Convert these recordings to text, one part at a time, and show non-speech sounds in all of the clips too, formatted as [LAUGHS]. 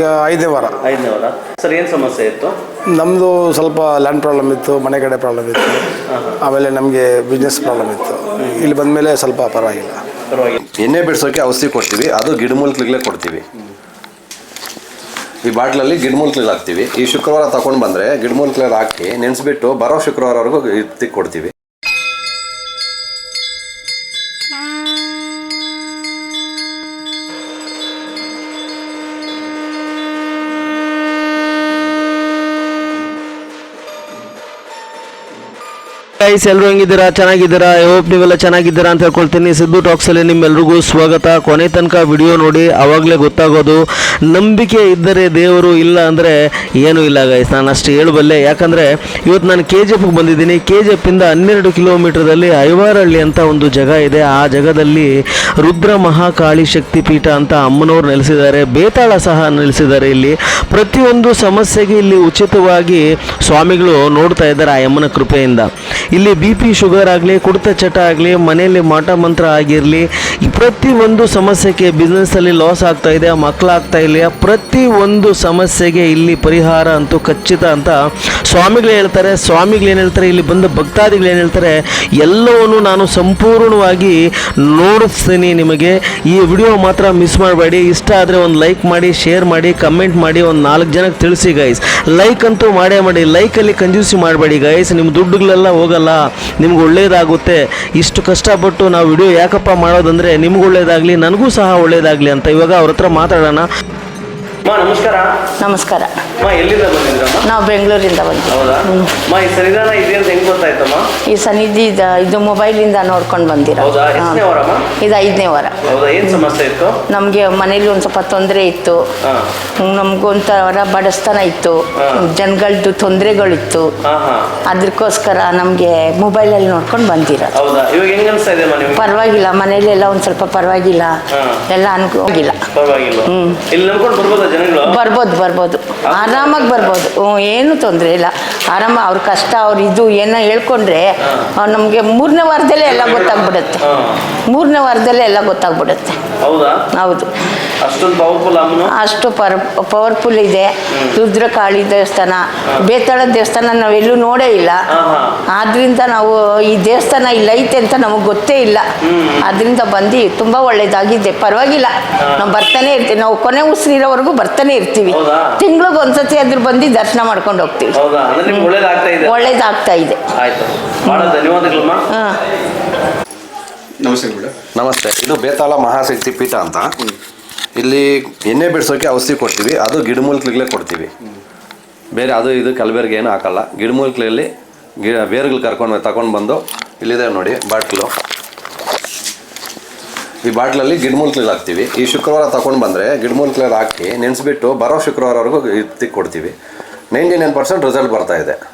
ಈಗ ಐದನೇ ವಾರ. ಐದನೇ ವಾರ. ಸರ್ ಏನು ಸಮಸ್ಯೆ ಇತ್ತು? ನಮ್ಮದು ಸ್ವಲ್ಪ ಲ್ಯಾಂಡ್ ಪ್ರಾಬ್ಲಮ್ ಇತ್ತು ಮನೆ ಕಡೆ ಪ್ರಾಬ್ಲಮ್ ಇತ್ತು. ಆಮೇಲೆ ನಮಗೆ ಬಿಸ್ನೆಸ್ ಪ್ರಾಬ್ಲಮ್ ಇತ್ತು. ಇಲ್ಲಿ ಬಂದ ಮೇಲೆ ಸ್ವಲ್ಪ ಪರವಾಗಿಲ್ಲ. ಪರವಾಗಿಲ್ಲ. ಎಣ್ಣೆ ಬಿಡಿಸೋಕೆ ಔಷಧಿ ಕೊಡ್ತೀವಿ ಅದು ಗಿಡಮೂಲಿಕೆಗಳೇ ಕೊಡ್ತೀವಿ. ಈ ಬಾಟ್ಲಲ್ಲಿ ಗಿಡಮೂಲಿಕೆಗಳು ಹಾಕ್ತೀವಿ. ಈ ಶುಕ್ರವಾರ ತಗೊಂಡು ಬಂದರೆ ಗಿಡಮೂಲಿಕೆಗಳು ಹಾಕಿ ನೆನೆಸ್ಬಿಟ್ಟು ಬರೋ ಶುಕ್ರವಾರವರೆಗೂ ಎತ್ತಿ ಕೊಡ್ತೀವಿ. ಗೈಸ್ ಎಲ್ಲರೂ ಹೆಂಗಿದ್ದೀರಾ? ಚೆನ್ನಾಗಿದ್ದೀರಾ? ಐ ಹೋಪ್ ನೀವೆಲ್ಲ ಚೆನ್ನಾಗಿದ್ದೀರಾ ಅಂತ ಹೇಳ್ಕೊಳ್ತೀನಿ. ಸಿದ್ದು ಟಾಕ್ಸಲ್ಲಿ ನಿಮ್ಮೆಲ್ರಿಗೂ ಸ್ವಾಗತ. ಕೊನೆ ತನಕ ವಿಡಿಯೋ ನೋಡಿ ಆವಾಗಲೇ ಗೊತ್ತಾಗೋದು, ನಂಬಿಕೆ ಇದ್ದರೆ ದೇವರು ಇಲ್ಲ ಅಂದರೆ ಏನೂ ಇಲ್ಲ ಗೈಸ್ ನಾನು ಅಷ್ಟು ಹೇಳಬಲ್ಲೆ. ಯಾಕಂದರೆ, ಇವತ್ತು ನಾನು ಕೆ ಜಿ ಎಫ್ಗೆ ಬಂದಿದ್ದೀನಿ. ಕೆ ಜಿ ಎಫಿಂದ ಹನ್ನೆರಡು ಕಿಲೋಮೀಟ್ರದಲ್ಲಿ ಐವಾರಹಳ್ಳಿ ಅಂತ ಒಂದು ಜಾಗ ಇದೆ. ಆ ಜಾಗದಲ್ಲಿ ರುದ್ರ ಮಹಾಕಾಳಿ ಶಕ್ತಿ ಪೀಠ ಅಂತ ಅಮ್ಮನವ್ರು ನೆಲೆಸಿದ್ದಾರೆ. ಬೇತಾಳ ಸಹ ನೆಲೆಸಿದ್ದಾರೆ ಇಲ್ಲಿ. ಪ್ರತಿಯೊಂದು ಸಮಸ್ಯೆಗೆ ಇಲ್ಲಿ ಉಚಿತವಾಗಿ ಸ್ವಾಮಿಗಳು ನೋಡ್ತಾ ಇದ್ದಾರೆ ಆ ಅಮ್ಮನ ಕೃಪೆಯಿಂದ. ಬಿ ಪಿ ಶುಗರ್ ಆಗಲಿ, ಕುಡಿತ ಚಟ ಆಗಲಿ, ಮನೆಯಲ್ಲಿ ಮಾಟ ಮಂತ್ರ ಆಗಿರಲಿ ಪ್ರತಿ ಒಂದು ಸಮಸ್ಯೆಗೆ ಬಿಸ್ನೆಸ್ಸಲ್ಲಿ ಲಾಸ್ ಆಗ್ತಾ ಇದೆ ಮಕ್ಕಳಾಗ್ತಾ ಇಲ್ಲ ಪ್ರತಿ ಒಂದು ಸಮಸ್ಯೆಗೆ ಇಲ್ಲಿ ಪರಿಹಾರ ಅಂತೂ ಖಚಿತ ಅಂತ ಸ್ವಾಮಿಗಳು ಹೇಳ್ತಾರೆ. ಸ್ವಾಮಿಗಳು ಏನು ಹೇಳ್ತಾರೆ? ಇಲ್ಲಿ ಬಂದ ಭಕ್ತಾದಿಗಳು ಏನು ಹೇಳ್ತಾರೆ? ಎಲ್ಲವನ್ನು ನಾನು ಸಂಪೂರ್ಣವಾಗಿ ನೋಡಿಸ್ತೀನಿ ನಿಮಗೆ. ಈ ವಿಡಿಯೋ ಮಾತ್ರ ಮಿಸ್ ಮಾಡಬೇಡಿ. ಇಷ್ಟ ಆದರೆ ಒಂದು ಲೈಕ್ ಮಾಡಿ ಶೇರ್ ಮಾಡಿ ಕಮೆಂಟ್ ಮಾಡಿ, ಒಂದು ನಾಲ್ಕು ಜನಕ್ಕೆ ತಿಳಿಸಿ ಗೈಸ್ ಲೈಕ್ ಅಂತೂ ಮಾಡೇ ಮಾಡಿ. ಲೈಕಲ್ಲಿ ಕಂಜೂಸಿ ಮಾಡಬೇಡಿ ಗೈಸ್ ನಿಮ್ಮ ದುಡ್ಡುಗಳೆಲ್ಲ ಹೋಗಲ್ಲ. ನಿಮ್ಗೆ ಒಳ್ಳೇದಾಗುತ್ತೆ. ಇಷ್ಟು ಕಷ್ಟಪಟ್ಟು ನಾವು ವಿಡಿಯೋ ಯಾಕಪ್ಪ ಮಾಡೋದಂದರೆ ನಿಮ್ಗೆ ಒಳ್ಳೇದಾಗಲಿ, ನನಗೂ ಸಹ ಒಳ್ಳೇದಾಗಲಿ ಅಂತ ಇವಾಗ ಅವ್ರ ಹತ್ರ ಮಾತಾಡೋಣ. ನಮಸ್ಕಾರ. ನಮಸ್ಕಾರ. ಅಮ್ಮ ಎಲ್ಲಿಂದ ಬಂದಿದ್ರಮ್ಮ ನಾವು ಬೆಂಗಳೂರಿಂದ ಬಂದ್ವಿ ಹೌದಾ? ಈ ಸನ್ನಿಧಾನ ಇದೆ ಅಂತ ಹೆಂಗ್ ಗೊತ್ತಾಯ್ತಮ್ಮ ಈ ಸನ್ನಿಧಿ ಇದ- ಇದು ಮೊಬೈಲಿಂದ ನೋಡ್ಕೊಂಡು ಬಂದಿರೋ ಹೌದಾ? ಎಷ್ಟನೇ ಹಾ. ವಾರಮ್ಮ ಇದು ಐದನೇ ವಾರ. ಹೌದಾ? ಏನ್ ಸಮಸ್ಯೆ ಇತ್ತು? ನಮಗೆ ಮನೇಲಿ ಒಂದು ಸ್ವಲ್ಪ ತೊಂದರೆ ಇತ್ತು. ಹಾ. ನಮ್ಗೊಂಥರ ಬಡಸ್ತನ ಇತ್ತು. ಹಾ. ಜನಗಳದ್ದು ತೊಂದರೆಗಳಿತ್ತು. ಹಾ ಹಾ. ಅದಕ್ಕೋಸ್ಕರ ನಮಗೆ ಮೊಬೈಲಲ್ಲಿ ನೋಡ್ಕೊಂಡು ಬಂದಿರೋದು. ಹೌದಾ? ಇವಾಗ ಹೆಂಗ್ ಅನ್ಸ್ತಾ ಇದೆ ಅಮ್ಮ ನಿಮ್ಗೆ? ಪರವಾಗಿಲ್ಲ ಮನೇಲೆಲ್ಲ ಒಂದು ಸ್ವಲ್ಪ ಪರವಾಗಿಲ್ಲ. ಹಾ. ಎಲ್ಲ ಅನ್ಕೋಗಿಲ್ಲ ಪರವಾಗಿಲ್ಲ. ಹ್ಮ್. ಇಲ್ಲಿ ನಂಬ್ಕೊಂಡು ಬರ್ಬೋದಾ ಜನಗಳು ಬರ್ಬೋದು ಬರ್ಬೋದು. ಆರಾಮಾಗಿ ಬರ್ಬೋದು. ಏನು ತೊಂದರೆ ಇಲ್ಲ. ಆರಾಮ ಅವ್ರ ಕಷ್ಟ ಅವ್ರ ಇದು ಏನೋ ಹೇಳ್ಕೊಂಡ್ರೆ ನಮಗೆ ಮೂರನೇ ವಾರದಲ್ಲೇ ಎಲ್ಲ ಗೊತ್ತಾಗ್ಬಿಡುತ್ತೆ. ಮೂರನೇ ವಾರದಲ್ಲೇ ಎಲ್ಲ ಗೊತ್ತಾಗ್ಬಿಡುತ್ತೆ. ಹೌದಾ? ಹೌದು. ಅಷ್ಟೊಂದು ಪವರ್ಫುಲ್ ಅಮ್ಮನು? ಅಷ್ಟು ಪರ್ ಪವರ್ಫುಲ್ ಇದೆ. ರುದ್ರಕಾಳಿ ದೇವಸ್ಥಾನ ಬೇತಾಳ ದೇವಸ್ಥಾನ ನಾವೆಲ್ಲೂ ನೋಡೇ ಇಲ್ಲ. ಆದ್ರಿಂದ ನಾವು ಈ ದೇವಸ್ಥಾನ ಇಲ್ಲೈತೆ ಅಂತ ನಮಗೆ ಗೊತ್ತೇ ಇಲ್ಲ. ಆದ್ರಿಂದ ಬಂದು ತುಂಬ ಒಳ್ಳೇದಾಗಿದೆ. ಪರವಾಗಿಲ್ಲ. ನಾವು ಬರ್ತಾನೆ ಇರ್ತೀವಿ. ನಾವು ಕೊನೆ ಉಸಿರಿರೋವರೆಗೂ ಬರ್ತಾನೆ ಇರ್ತೀವಿ? ತಿಂಗ್ಳಿಗೆ ಒಂದ್ಸತಿ ಅದ್ರ ಬಂದು ದರ್ಶನ ಮಾಡ್ಕೊಂಡು ಹೋಗ್ತೀವಿ. ಒಳ್ಳೇದಾಗ್ತಾ ಇದೆ? ಆಯ್ತು. ಧನ್ಯವಾದಗಳಮ್ಮ. ನಮಸ್ತೆ ಮೇಡಮ್ ನಮಸ್ತೆ. ಇದು ಬೇತಾಳ ಮಹಾಶಕ್ತಿ ಪೀಠ ಅಂತ. ಇಲ್ಲಿ ಎಣ್ಣೆ ಬಿಡಿಸೋಕೆ ಔಷಧಿ ಕೊಡ್ತೀವಿ. ಅದು ಗಿಡಮೂಲಿಕೆಗಳೇ ಕೊಡ್ತೀವಿ. ಬೇರೆ ಅದು ಇದು ಕಲಬೆರಗೆ ಏನು ಹಾಕಲ್ಲ. ಗಿಡಮೂಲಿಕೆಯಲ್ಲಿ ಗಿ, ಬೇರುಗಳು ಕರ್ಕೊಂಡು ತಗೊಂಡು ಬಂದು ಇಲ್ಲಿದೆ ನೋಡಿ, ಬಾಟ್ಲು. ಈ ಬಾಟ್ಲಲ್ಲಿ ಗಿಡಮೂಲಿಕೆಗಳು ಹಾಕ್ತೀವಿ. ಈ ಶುಕ್ರವಾರ ತಗೊಂಡು ಬಂದರೆ ಗಿಡಮೂಲಿಕೆಗಳು ಹಾಕಿ ನೆನೆಸ್ಬಿಟ್ಟು ಬರೋ ಶುಕ್ರವಾರವರೆಗೂ ಇತ್ತಿಗೆ ಕೊಡ್ತೀವಿ ನೈಂಟಿ ನೈನ್ ಪರ್ಸೆಂಟ್ ರಿಸಲ್ಟ್ ಬರ್ತಾ ಇದೆ. ಕೊಡ್ತಿದ್ದಕ್ಕೆ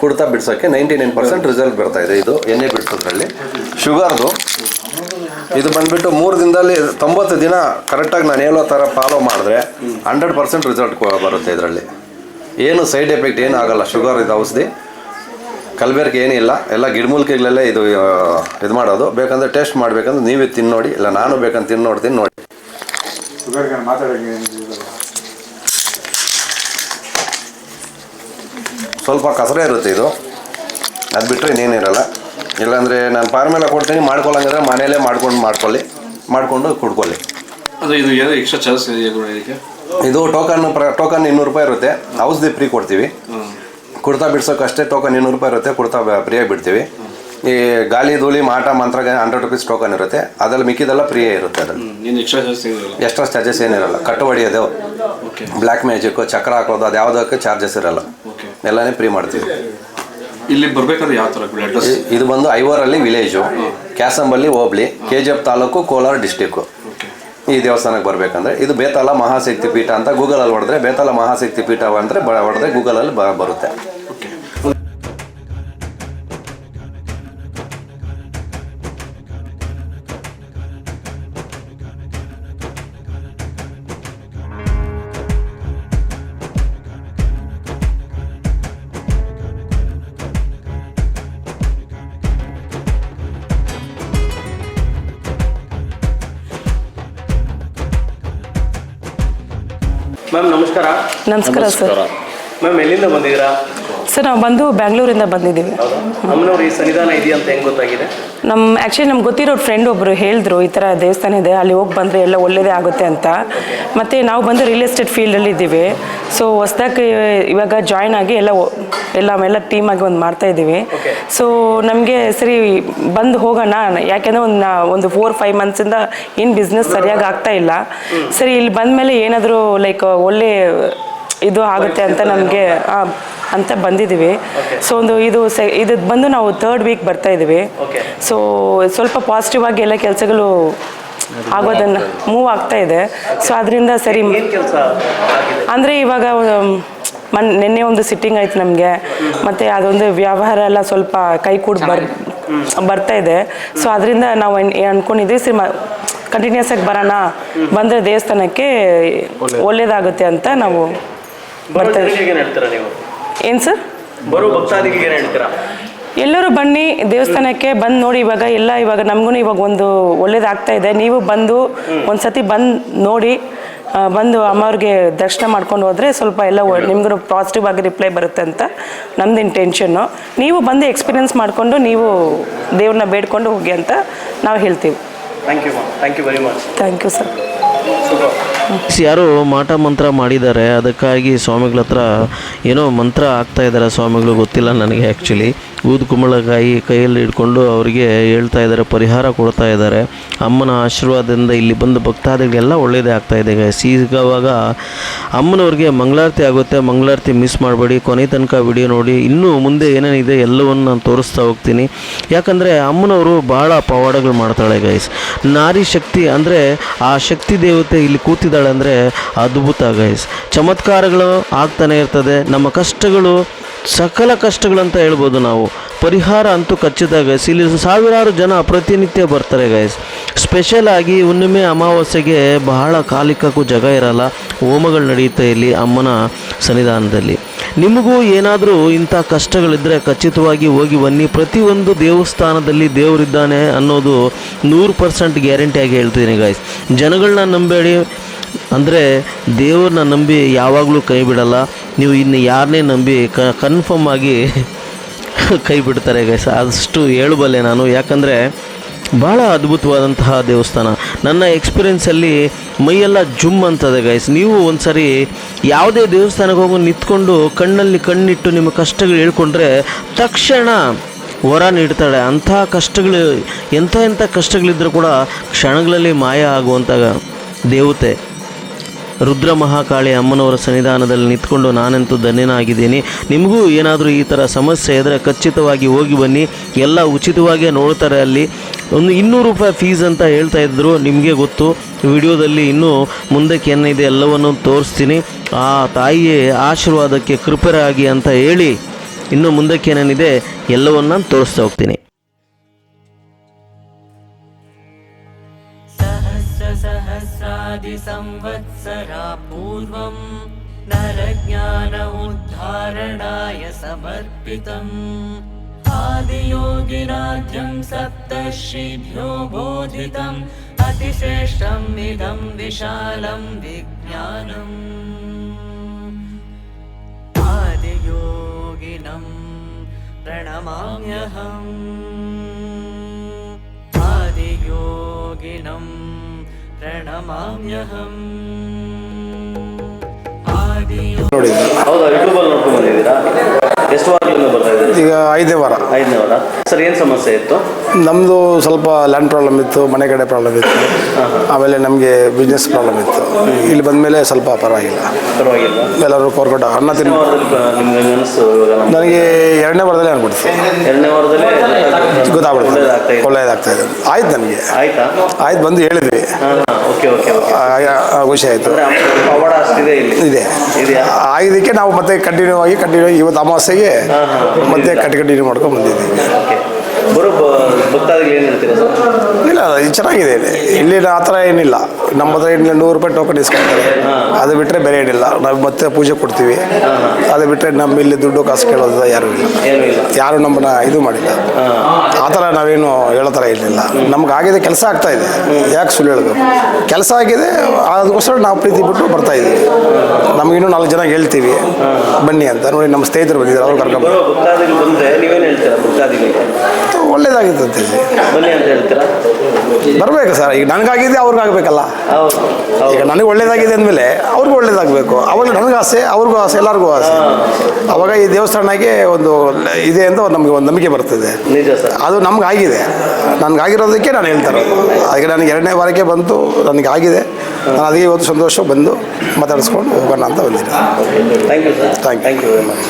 ಕುಡ್ತಾ ಬಿಡ್ಸೋಕ್ಕೆ ನೈಂಟಿ ನೈನ್ ಪರ್ಸೆಂಟ್ ರಿಸಲ್ಟ್ ಬರ್ತಾ ಇದೆ ಇದು ಎಣ್ಣೆ ಬಿಡಿಸೋದ್ರಲ್ಲಿ. ಶುಗರ್ದು ಇದು ಬಂದ್ಬಿಟ್ಟು ಮೂರು ದಿನದಲ್ಲಿ ತೊಂಬತ್ತು ದಿನ ಕರೆಕ್ಟಾಗಿ ನಾನು ಹೇಳೋ ಥರ ಫಾಲೋ ಮಾಡಿದ್ರೆ ಹಂಡ್ರೆಡ್ ಪರ್ಸೆಂಟ್ ರಿಸಲ್ಟ್ ಬರುತ್ತೆ ಇದರಲ್ಲಿ. ಏನು ಸೈಡ್ ಎಫೆಕ್ಟ್ ಏನು ಆಗಲ್ಲ ಶುಗರ್ ಇದು ಔಷಧಿ. ಕಲಬೆರಕೆ ಏನಿಲ್ಲ ಎಲ್ಲ ಗಿಡಮೂಲಿಕೆಗಳಲ್ಲೇ ಇದು ಇದು ಮಾಡೋದು. ಬೇಕಂದ್ರೆ ಟೇಸ್ಟ್ ಮಾಡಬೇಕಂದ್ರೆ ನೀವೇ ತಿನ್ನೋಡಿ ಇಲ್ಲ ನಾನು ಬೇಕಂತ ತಿನ್ನೋಡ್ತೀನಿ ನೋಡಿ ಸ್ವಲ್ಪ ಕಸರೇ ಇರುತ್ತೆ ಇದು. ಅದು ಬಿಟ್ಟರೆ ಇನ್ನೇನಿರಲ್ಲ ಇಲ್ಲಾಂದರೆ ನಾನು ಫಾರ್ಮೆಲ್ಲ ಕೊಡ್ತೀನಿ ಮಾಡ್ಕೊಳ್ಳಂಗಿದ್ರೆ ಮನೆಯಲ್ಲೇ ಮಾಡ್ಕೊಂಡು ಮಾಡ್ಕೊಳ್ಳಿ ಮಾಡಿಕೊಂಡು ಕುಡ್ಕೊಳ್ಳಿ. ಅದು ಇದು ಏನು ಎಕ್ಸ್ಟ್ರಾ ಚಾರ್ಜ್ ಇದಕ್ಕೆ? ಇದು ಟೋಕನ್ ಪ್ರ ಟೋಕನ್ ಇನ್ನೂರು ರೂಪಾಯಿ ಇರುತ್ತೆ. ಔಷಧಿ ಫ್ರೀ ಕೊಡ್ತೀವಿ. ಕುಡ್ತಾ ಬಿಡ್ಸೋಕ್ಕಷ್ಟೇ ಟೋಕನ್ ಇನ್ನೂರು ರೂಪಾಯಿ ಇರುತ್ತೆ ಕುಡ್ತಾ ಫ್ರೀಯಾಗಿ ಬಿಡ್ತೀವಿ. ಈ ಗಾಲಿ ಧೂಳಿ ಮಾಟ ಮಂತ್ರ ಹಂಡ್ರೆಡ್ ರುಪೀಸ್ ಟೋಕನ್ ಇರುತ್ತೆ. ಅದರಲ್ಲಿ ಮಿಕ್ಕಿದೆಲ್ಲ ಫ್ರೀಯೇ ಇರುತ್ತೆ ಅದ್ರಲ್ಲಿ. ಎಕ್ಸ್ಟ್ರಾ ಚಾರ್ಜಸ್ ಏನಿರಲ್ಲ ಕಟ್ಟು ಹೊಡಿಯೋದು ಬ್ಲ್ಯಾಕ್ ಮ್ಯಾಜಿಕ್ಕು ಚಕ್ರ ಹಾಕೋದು ಅದು ಯಾವುದಕ್ಕೆ ಚಾರ್ಜಸ್ ಇರಲ್ಲ. ಎಲ್ಲನೇ ಫ್ರೀ ಮಾಡ್ತೀವಿ. ಇಲ್ಲಿ ಬರ್ಬೇಕಾದ್ರೆ ಯಾವ ಥರ ಅಡ್ರೆಸ್ ಇದು ಬಂದು ಐವರಲ್ಲಿ ವಿಲೇಜು ಕ್ಯಾಸಂಬಲ್ಲಿ ಹೋಬ್ಳಿ K G F taluk Kolar district ಈ ದೇವಸ್ಥಾನಕ್ಕೆ ಬರಬೇಕಂದ್ರೆ ಇದು ಬೇತಾಲ ಮಹಾಶಕ್ತಿ ಪೀಠ ಅಂತ ಗೂಗಲಲ್ಲಿ ಹೊಡೆದ್ರೆ ಬೇತಾಲ ಮಹಾಶಕ್ತಿ ಪೀಠ ಅಂದರೆ ಬ ಹೊಡೆದ್ರೆ ಗೂಗಲಲ್ಲಿ ಬರುತ್ತೆ. ಮ್ಯಾಮ್ ನಮಸ್ಕಾರ ನಮಸ್ಕಾರ ಸರ್ ಮ್ಯಾಮ್ ಎಲ್ಲಿಂದ ಬಂದಿದ್ದೀರಾ? ಸರ್ ನಾವು ಬಂದು ಬ್ಯಾಂಗ್ಳೂರಿಂದ ಬಂದಿದ್ದೀವಿ. ಹೌದಾ? ಅಮ್ಮನವ್ರು ಈ ಸನ್ನಿಧಾನ ಇದೆಯಾ ಅಂತ ಹೆಂಗ್ ಗೊತ್ತಾಗಿದೆ? ನಮ್ಮ ಆ್ಯಕ್ಚುಲಿ ನಮ್ಗೆ ಗೊತ್ತಿರೋ ಫ್ರೆಂಡ್ ಒಬ್ಬರು ಹೇಳಿದ್ರು ಈ ಥರ ದೇವಸ್ಥಾನ ಇದೆ ಅಲ್ಲಿ ಹೋಗಿ ಬಂದರೆ ಎಲ್ಲ ಒಳ್ಳೆಯದೇ ಆಗುತ್ತೆ ಅಂತ. ಮತ್ತು ನಾವು ಬಂದು ರಿಯಲ್ ಎಸ್ಟೇಟ್ ಫೀಲ್ಡಲ್ಲಿ ಇದ್ದೀವಿ. ಸೊ ಹೊಸ್ದಾಗಿ ಇವಾಗ ಜಾಯ್ನ್ ಆಗಿ ಎಲ್ಲ ಎಲ್ಲ ಎಲ್ಲ ಟೀಮಾಗಿ ಒಂದು ಮಾಡ್ತಾ ಇದ್ದೀವಿ. ಸೊ ನಮಗೆ ಸರಿ ಬಂದು ಹೋಗೋಣ. ಯಾಕೆಂದರೆ ಒಂದು ನಾ ಒಂದು ಫೋರ್ ಫೈವ್ ಮಂತ್ಸಿಂದ ಏನು ಬಿಸ್ನೆಸ್ ಸರಿಯಾಗಿ ಆಗ್ತಾ ಇಲ್ಲ. ಸರಿ ಇಲ್ಲಿ ಬಂದಮೇಲೆ ಏನಾದರೂ ಲೈಕ್ ಒಳ್ಳೆ ಇದು ಆಗುತ್ತೆ ಅಂತ ನಮಗೆ ಅಂತ ಬಂದಿದ್ದೀವಿ. ಸೊ ಒಂದು ಇದು ಸೆ ಇದು ಬಂದು ನಾವು ಥರ್ಡ್ ವೀಕ್ ಬರ್ತಾ ಇದ್ದೀವಿ. ಸೊ ಸ್ವಲ್ಪ ಪಾಸಿಟಿವ್ ಆಗಿ ಎಲ್ಲ ಕೆಲಸಗಳು ಆಗೋದನ್ನು ಮೂವ್ ಆಗ್ತಾ ಇದೆ. ಸೊ ಅದರಿಂದ ಸರಿ ಅಂದರೆ ಇವಾಗ ಮನ್ ನಿನ್ನೆ ಒಂದು ಸಿಟ್ಟಿಂಗ್ ಆಯ್ತು ನಮಗೆ. ಮತ್ತು ಅದೊಂದು ವ್ಯವಹಾರ ಎಲ್ಲ ಸ್ವಲ್ಪ ಕೈ ಕೂಡ ಬರ್ ಬರ್ತಾ ಇದೆ. ಸೊ ಅದರಿಂದ ನಾವು ಅನ್ಕೊಂಡಿದ್ವಿ ಸರಿ ಕಂಟಿನ್ಯೂಸ್ ಆಗಿ ಬರೋಣ. ಬಂದರೆ ದೇವಸ್ಥಾನಕ್ಕೆ ಒಳ್ಳೇದಾಗುತ್ತೆ ಅಂತ ನಾವು ಏನ್ ಹೇಳ್ತೀರಾ ನೀವು? ಏನು ಸರ್? ಬರೋ ಭಕ್ತಾದಿಗೆ ಏನ್ ಹೇಳ್ತೀರಾ? ಎಲ್ಲರೂ ಬನ್ನಿ ದೇವಸ್ಥಾನಕ್ಕೆ ಬಂದು ನೋಡಿ ಇವಾಗ ಎಲ್ಲ ಇವಾಗ ನಮಗೂ ಇವಾಗ ಒಂದು ಒಳ್ಳೇದಾಗ್ತಾ ಇದೆ. ನೀವು ಬಂದು ಒಂದ್ಸತಿ ಬಂದು ನೋಡಿ ಬಂದು ಅಮ್ಮವ್ರಿಗೆ ದರ್ಶನ ಮಾಡ್ಕೊಂಡು ಹೋದರೆ ಸ್ವಲ್ಪ ಎಲ್ಲ ನಿಮ್ಗೂ ಪಾಸಿಟಿವ್ ಆಗಿ ರಿಪ್ಲೈ ಬರುತ್ತೆ ಅಂತ ನಮ್ದು ಇಂಟೆನ್ಷನ್ನು ನೀವು ಬಂದು ಎಕ್ಸ್ಪೀರಿಯನ್ಸ್ ಮಾಡಿಕೊಂಡು ನೀವು ದೇವ್ರನ್ನ ಬೇಡ್ಕೊಂಡು ಹೋಗಿ ಅಂತ ನಾವು ಹೇಳ್ತೀವಿ. Thank you ma'am thank you very much thank you sir ಯಾರೋ ಮಾಟ ಮಂತ್ರ ಮಾಡಿದ್ದಾರೆ. ಅದಕ್ಕಾಗಿ ಸ್ವಾಮಿಗಳ ಹತ್ರ ಏನೋ ಮಂತ್ರ ಆಗ್ತಾ ಇದ್ದಾರೆ ಸ್ವಾಮಿಗಳು, ಗೊತ್ತಿಲ್ಲ ನನಗೆ ಆ್ಯಕ್ಚುಲಿ ಊದು ಕುಂಬಳಕಾಯಿ ಕೈಯಲ್ಲಿ ಹಿಡ್ಕೊಂಡು ಅವರಿಗೆ ಹೇಳ್ತಾ ಇದ್ದಾರೆ, ಪರಿಹಾರ ಕೊಡ್ತಾ ಇದ್ದಾರೆ. ಅಮ್ಮನ ಆಶೀರ್ವಾದದಿಂದ ಇಲ್ಲಿ ಬಂದು ಭಕ್ತಾದಿಗಳೆಲ್ಲ ಒಳ್ಳೆಯದೇ ಆಗ್ತಾ ಇದೆ ಗೈಸ್ ಈಗವಾಗ ಅಮ್ಮನವ್ರಿಗೆ ಮಂಗಳಾರತಿ ಆಗುತ್ತೆ. ಮಂಗಳಾರತಿ ಮಿಸ್ ಮಾಡಬೇಡಿ. ಕೊನೆ ತನಕ ವಿಡಿಯೋ ನೋಡಿ. ಇನ್ನೂ ಮುಂದೆ ಏನೇನಿದೆ ಎಲ್ಲವನ್ನು ನಾನು ತೋರಿಸ್ತಾ ಹೋಗ್ತೀನಿ. ಯಾಕಂದರೆ ಅಮ್ಮನವರು ಭಾಳ ಪವಾಡಗಳು ಮಾಡ್ತಾಳೆ ಗೈಸ್ ನಾರಿ ಶಕ್ತಿ ಅಂದರೆ ಆ ಶಕ್ತಿ ದೇವತೆ ಇಲ್ಲಿ ಕೂತಿದ್ದಾಳೆ ಅಂದರೆ ಅದ್ಭುತ ಗೈಸ್ ಚಮತ್ಕಾರಗಳು ಆಗ್ತಾನೆ ಇರ್ತದೆ. ನಮ್ಮ ಕಷ್ಟಗಳು, ಸಕಲ ಕಷ್ಟಗಳಂತ ಹೇಳ್ಬೋದು ನಾವು. ಪರಿಹಾರ ಅಂತೂ ಖಚಿತ ಗೈಸ್ ಇಲ್ಲಿ ಸಾವಿರಾರು ಜನ ಪ್ರತಿನಿತ್ಯ ಬರ್ತಾರೆ ಗೈಸ್ ಸ್ಪೆಷಲ್ ಆಗಿ ಹುಣ್ಣಿಮೆ ಅಮಾವಾಸ್ಯೆಗೆ ಬಹಳ ಕಾಲಿಕಕ್ಕೂ ಜಾಗ ಇರಲ್ಲ. ಹೋಮಗಳು ನಡೆಯುತ್ತೆ ಇಲ್ಲಿ ಅಮ್ಮನ ಸನ್ನಿಧಾನದಲ್ಲಿ. ನಿಮಗೂ ಏನಾದರೂ ಇಂಥ ಕಷ್ಟಗಳಿದ್ದರೆ ಖಚಿತವಾಗಿ ಹೋಗಿ ಬನ್ನಿ. ಪ್ರತಿಯೊಂದು ದೇವಸ್ಥಾನದಲ್ಲಿ ದೇವರಿದ್ದಾನೆ ಅನ್ನೋದು ನೂರು ಪರ್ಸೆಂಟ್ ಗ್ಯಾರಂಟಿಯಾಗಿ ಹೇಳ್ತೀನಿ ಗಾಯ್ಸ್ ಜನಗಳನ್ನ ನಂಬೇಡಿ. ಅಂದರೆ ದೇವ್ರನ್ನ ನಂಬಿ ಯಾವಾಗಲೂ ಕೈ ಬಿಡಲ್ಲ. ನೀವು ಇನ್ನು ಯಾರನ್ನೇ ನಂಬಿ ಕನ್ಫರ್ಮ್ ಆಗಿ [LAUGHS] ಕೈ ಬಿಡ್ತಾರೆ ಗೈಸ್ ಅಷ್ಟು ಹೇಳಬಲ್ಲೆ ನಾನು. ಯಾಕಂದರೆ ಭಾಳ ಅದ್ಭುತವಾದಂತಹ ದೇವಸ್ಥಾನ. ನನ್ನ ಎಕ್ಸ್ಪೀರಿಯೆನ್ಸಲ್ಲಿ ಮೈಯೆಲ್ಲ ಜುಮ್ ಅಂತದೆ ಗೈಸ್ ನೀವು ಒಂದ್ಸರಿ ಯಾವುದೇ ದೇವಸ್ಥಾನಕ್ಕೆ ಹೋಗಿ, ನಿಂತ್ಕೊಂಡು ಕಣ್ಣಲ್ಲಿ ಕಣ್ಣಿಟ್ಟು ನಿಮ್ಮ ಕಷ್ಟಗಳು ಹೇಳ್ಕೊಂಡ್ರೆ ತಕ್ಷಣ ವರ ನೀಡ್ತಾಳೆ. ಅಂಥ ಕಷ್ಟಗಳು, ಎಂಥ ಎಂಥ ಕಷ್ಟಗಳಿದ್ದರೂ ಕೂಡ ಕ್ಷಣಗಳಲ್ಲಿ ಮಾಯ ಆಗುವಂಥ ದೇವತೆ. ರುದ್ರ ಮಹಾಕಾಳಿ ಅಮ್ಮನವರ ಸನ್ನಿಧಾನದಲ್ಲಿ ನಿಂತ್ಕೊಂಡು ನಾನಂತೂ ಧನ್ಯನಾಗಿದ್ದೀನಿ. ನಿಮಗೂ ಏನಾದರೂ ಈ ಥರ ಸಮಸ್ಯೆ ಇದ್ದರೆ ಖಚಿತವಾಗಿ ಹೋಗಿ ಬನ್ನಿ. ಎಲ್ಲ ಉಚಿತವಾಗಿಯೇ ನೋಡ್ತಾರೆ ಅಲ್ಲಿ. ಒಂದು ಇನ್ನೂರು ರೂಪಾಯಿ ಫೀಸ್ ಅಂತ ಹೇಳ್ತಾ ಇದ್ದರು ನಿಮಗೆ ಗೊತ್ತು, ವಿಡಿಯೋದಲ್ಲಿ ಇನ್ನೂ ಮುಂದಕ್ಕೆ ಏನಿದೆ ಎಲ್ಲವನ್ನು ತೋರಿಸ್ತೀನಿ. ಆ ತಾಯಿಯೇ ಆಶೀರ್ವಾದಕ್ಕೆ ಕೃಪರಾಗಿ ಅಂತ ಹೇಳಿ ಇನ್ನು ಮುಂದಕ್ಕೆ ಏನೇನಿದೆ ಎಲ್ಲವನ್ನು ನಾನು ತೋರಿಸ್ತಾ ಹೋಗ್ತೀನಿ. ನರಜ್ಞಾನ ಉದ್ಧಾರಣಾಯ ಸಮರ್ಪಿತಂ. आदियोगिराज्यं सप्तर्षिभ्यो बोधितम् अतिश्रेष्ठम् इदं विशालं विज्ञानम् आदियोगिनं प्रणमाम्यहम् आदियोगिनं प्रणमाम्यहम् आदियो ನೋಡಿದ್ದು ಹೌದಾ ಯೂಟ್ಯೂಬಲ್ಲಿ ನೋಡ್ಕೊಂಡು ಬಂದಿದ್ದೀರಾ ಈಗ ಐದನೇ ವಾರ. ಐದನೇ ವಾರ. ಸರ್ ಏನು ಸಮಸ್ಯೆ ಇತ್ತು? ನಮ್ಮದು ಸ್ವಲ್ಪ ಲ್ಯಾಂಡ್ ಪ್ರಾಬ್ಲಮ್ ಇತ್ತು ಮನೆ ಕಡೆ ಪ್ರಾಬ್ಲಮ್ ಇತ್ತು. ಆಮೇಲೆ ನಮಗೆ ಬಿಸ್ನೆಸ್ ಪ್ರಾಬ್ಲಮ್ ಇತ್ತು. ಇಲ್ಲಿ ಬಂದಮೇಲೆ ಸ್ವಲ್ಪ ಪರವಾಗಿಲ್ಲ. ಪರವಾಗಿಲ್ಲ. ಎಲ್ಲರೂ ಕೋರ್ಕೊಟ್ಟ ಅನ್ನ ತಿನ್ನು ನಿಮ್ಗೆ ಅನಿಸ್ತು ಇವಾಗ ನನಗೆ ಎರಡನೇ ವಾರದಲ್ಲೇ ಅನ್ಬಿಡ್ತು. ಎರಡನೇ ವಾರದಲ್ಲಿ ಗೊತ್ತಾಗ್ಬಿಡ್ತು ಒಳ್ಳೇದಾಗ್ತಾ ಇದೆ. ಇದೆ. ಆಯ್ತು ನನಗೆ. ಆಯ್ತಾ? ಆಯ್ತು ಬಂದು ಹೇಳಿದ್ವಿ. ಓಕೆ ಓಕೆ ಖುಷಿ ಆಯಿತು. ಇದೆ. ಆಯ್ದಕ್ಕೆ ಆಗಿದ್ದಕ್ಕೆ ನಾವು ಮತ್ತೆ ಕಂಟಿನ್ಯೂ ಆಗಿ ಕಂಟಿನ್ಯೂ ಇವತ್ತು ಅಮಾವಾಸ್ಯೆಗೆ ಮತ್ತೆ ಕಟ್ ಕಂಟಿನ್ಯೂ ಮಾಡ್ಕೊಂಡು ಬಂದಿದ್ದೀವಿ. ಓಕೆ. ಬರೋ ಭಕ್ತಾದಿಗಳು ಏನು ಹೇಳ್ತೀರಾ ಸರ್? ಇಲ್ಲ ಇದು ಚೆನ್ನಾಗಿದೆ. ಇಲ್ಲಿ ಇಲ್ಲಿ ಆ ಥರ ಏನಿಲ್ಲ. ನಮ್ಮ ಹತ್ರ ಇಲ್ಲಿ ನೂರು ರೂಪಾಯಿ ಟೋಕನ್ ಇಸ್ಕೊಳ್ತಾರೆ ಅದು ಬಿಟ್ಟರೆ ಬೇರೆ ಏನಿಲ್ಲ. ನಾವು ಮತ್ತೆ ಪೂಜೆ ಕೊಡ್ತೀವಿ. ಅದು ಬಿಟ್ಟರೆ ನಮ್ಮ ಇಲ್ಲಿ ದುಡ್ಡು ಕಾಸು ಕೇಳೋದು ಯಾರು ಇಲ್ಲ. ಯಾರು ನಮ್ಮನ್ನ ಇದು ಮಾಡಿಲ್ಲ. ಆ ಥರ ನಾವೇನು ಹೇಳೋ ಥರ ಇರಲಿಲ್ಲ. ನಮ್ಗೆ ಆಗಿದೆ ಕೆಲಸ ಆಗ್ತಾ ಇದೆ. ಯಾಕೆ ಸುಳ್ಳು ಹೇಳೋದು? ಕೆಲಸ ಆಗಿದೆ. ಅದಕ್ಕೋಸ್ಕರ ನಾವು ಪ್ರೀತಿ ಬಿಟ್ಟು ಬರ್ತಾ ಇದ್ದೀವಿ. ನಮ್ಗೆ ಇನ್ನೂ ನಾಲ್ಕು ಜನ ಹೇಳ್ತೀವಿ. ಬನ್ನಿ ಅಂತ. ನೋಡಿ ನಮ್ಮ ಸ್ನೇಹಿತರು ಬಂದಿದ್ದಾರೆ. ಅವ್ರು ಕರ್ಕೊಂಡು ಒಳ್ಳೇದಾಗಿತ್ತು ಭಕ್ತಾದಿಗಳು ಬಂದ್ರೆ ನೀವೇನು ಹೇಳ್ತೀರಾ ಭಕ್ತಾದಿಗಳಿಗೆ? ಒಳ್ಳೇದಾಗಿರ್ತದೆ. ಬನ್ನಿ ಅಂತ ಹೇಳ್ತೀರಾ? ಬರಬೇಕು ಸರ್. ಈಗ ನನಗಾಗಿದೆ ಅವ್ರಿಗಾಗಬೇಕಲ್ಲ. ಈಗ ನನಗೆ ಒಳ್ಳೇದಾಗಿದೆ ಅಂದಮೇಲೆ ಅವ್ರಿಗೂ ಒಳ್ಳೇದಾಗಬೇಕು. ಅವಾಗ ನನಗೆ ಆಸೆ ಅವ್ರಿಗೂ ಆಸೆ ಎಲ್ಲರಿಗೂ ಆಸೆ. ಅವಾಗ ಈ ದೇವಸ್ಥಾನಕ್ಕೆ ಒಂದು ಇದೆ ಅಂತ ನಮಗೆ ಒಂದು ನಂಬಿಕೆ ಬರ್ತದೆ. ಅದು ನಮ್ಗೆ ಆಗಿದೆ ನನಗಾಗಿರೋದಕ್ಕೆ ನಾನು ಹೇಳ್ತಾರೆ. ಅದಕ್ಕೆ ನನಗೆ ಎರಡನೇ ವಾರಕ್ಕೆ ಬಂತು ನನಗೆ ಆಗಿದೆ ನಾನು ಅದಕ್ಕೆ ಇವತ್ತು ಸಂತೋಷ ಬಂದು ಮಾತಾಡಿಸ್ಕೊಂಡು ಹೋಗೋಣ ಅಂತ ಬಂದಿದ್ದೆ thank you thank you very much